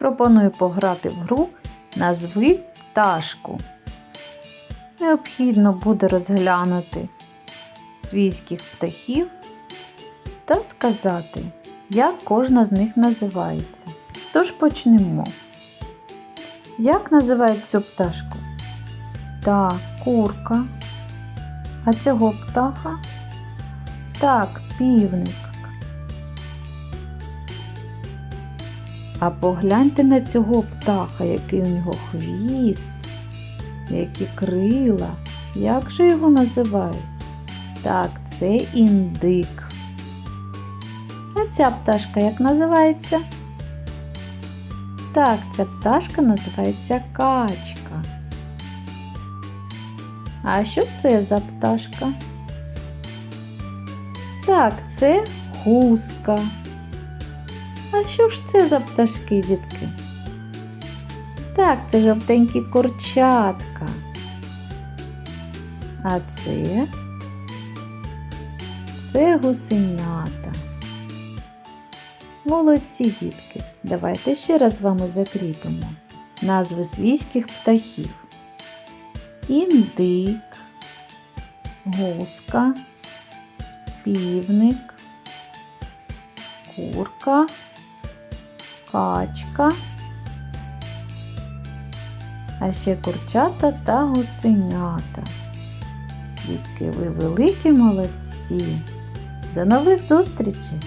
Пропоную пограти в гру Назви пташку. Необхідно буде розглянути свійських птахів та сказати, як кожна з них називається. Тож почнемо. Як називають цю пташку? Так, курка. А цього птаха? Так, півник. А погляньте на цього птаха, який у нього хвіст, які крила. Як же його називають? Так, це індик. А ця пташка як називається? Так, ця пташка називається качка. А що це за пташка? Так, це гуска. А що ж це за пташки, дітки? Так, це жовтенькі курчатка. А це? Це гусенята. Молодці, дітки. Давайте ще раз з вами закріпимо назви свійських птахів. Індик, гуска, півник, курка, качка, а ще курчата та гусенята. Дітки, ви великі молодці. До нових зустрічей!